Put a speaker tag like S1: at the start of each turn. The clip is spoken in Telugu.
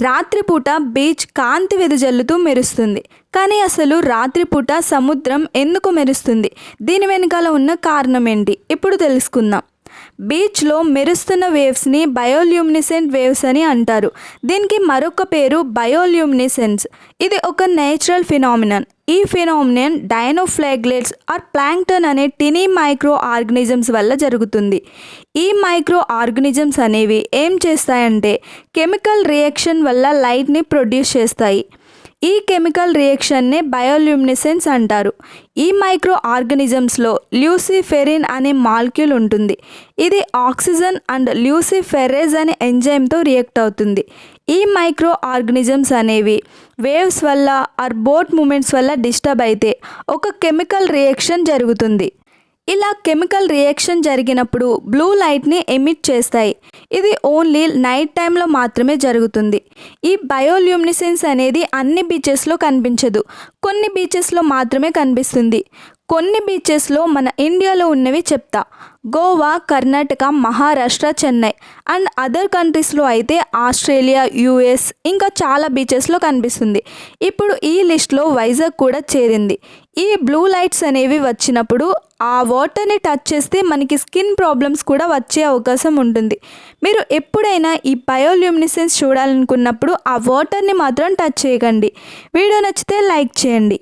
S1: రాత్రిపూట బీచ్ కాంతి వెదజల్లుతూ మెరుస్తుంది. కానీ అసలు రాత్రిపూట సముద్రం ఎందుకు మెరుస్తుంది? దీని వెనకాల ఉన్న కారణం ఏంటి? ఇప్పుడు తెలుసుకుందాం. బీచ్లో మెరుస్తున్న వేవ్స్ని బయోల్యూమినిసెంట్ వేవ్స్ అని అంటారు. దీనికి మరొక పేరు బయోల్యూమినిసెన్స్ ఇది ఒక నేచురల్ ఫినామినన్. ఈ ఫినామినన్ డైనోఫ్లాగ్లెట్స్ ఆర్ ప్లాంక్టన్ అనే టినీ మైక్రో ఆర్గనిజమ్స్ వల్ల జరుగుతుంది. ఈ మైక్రో ఆర్గనిజమ్స్ అనేవి ఏం చేస్తాయంటే కెమికల్ రియాక్షన్ వల్ల లైట్ని ప్రొడ్యూస్ చేస్తాయి. ఈ కెమికల్ రియాక్షన్నే బయోల్యూమినిసెన్స్ అంటారు. ఈ మైక్రో ఆర్గనిజమ్స్లో ల్యూసిఫెరిన్ అనే మాలిక్యూల్ ఉంటుంది. ఇది ఆక్సిజన్ అండ్ ల్యూసిఫెరేజ్ అనే ఎంజైమ్తో రియాక్ట్ అవుతుంది. ఈ మైక్రో ఆర్గనిజమ్స్ అనేవి వేవ్స్ వల్ల ఆర్ బోట్ మూమెంట్స్ వల్ల డిస్టర్బ్ అయితే ఒక కెమికల్ రియాక్షన్ జరుగుతుంది. ఇలా కెమికల్ రియాక్షన్ జరిగినప్పుడు బ్లూ లైట్ని ఎమిట్ చేస్తాయి. ఇది ఓన్లీ నైట్ టైంలో మాత్రమే జరుగుతుంది. ఈ బయోల్యూమినిసెన్స్ అనేది అన్ని బీచెస్లో కనిపించదు. కొన్ని బీచెస్లో మాత్రమే కనిపిస్తుంది. కొన్ని బీచెస్లో మన ఇండియాలో ఉన్నవి చెప్తా. గోవా కర్ణాటక మహారాష్ట్ర చెన్నై అండ్ అదర్ కంట్రీస్లో అయితే ఆస్ట్రేలియా యుఎస్ ఇంకా చాలా బీచెస్లో కనిపిస్తుంది. ఇప్పుడు ఈ లిస్ట్లో వైజాగ్ కూడా చేరింది. ఈ బ్లూ లైట్స్ అనేవి వచ్చినప్పుడు ఆ వాటర్ని టచ్ చేస్తే మనకి స్కిన్ ప్రాబ్లమ్స్ కూడా వచ్చే అవకాశం ఉంటుంది. మీరు ఎప్పుడైనా ఈ బయోల్యూమినిసెన్స్ చూడాలనుకున్నప్పుడు ఆ వాటర్ని మాత్రం టచ్ చేయకండి. వీడియో నచ్చితే లైక్ చేయండి.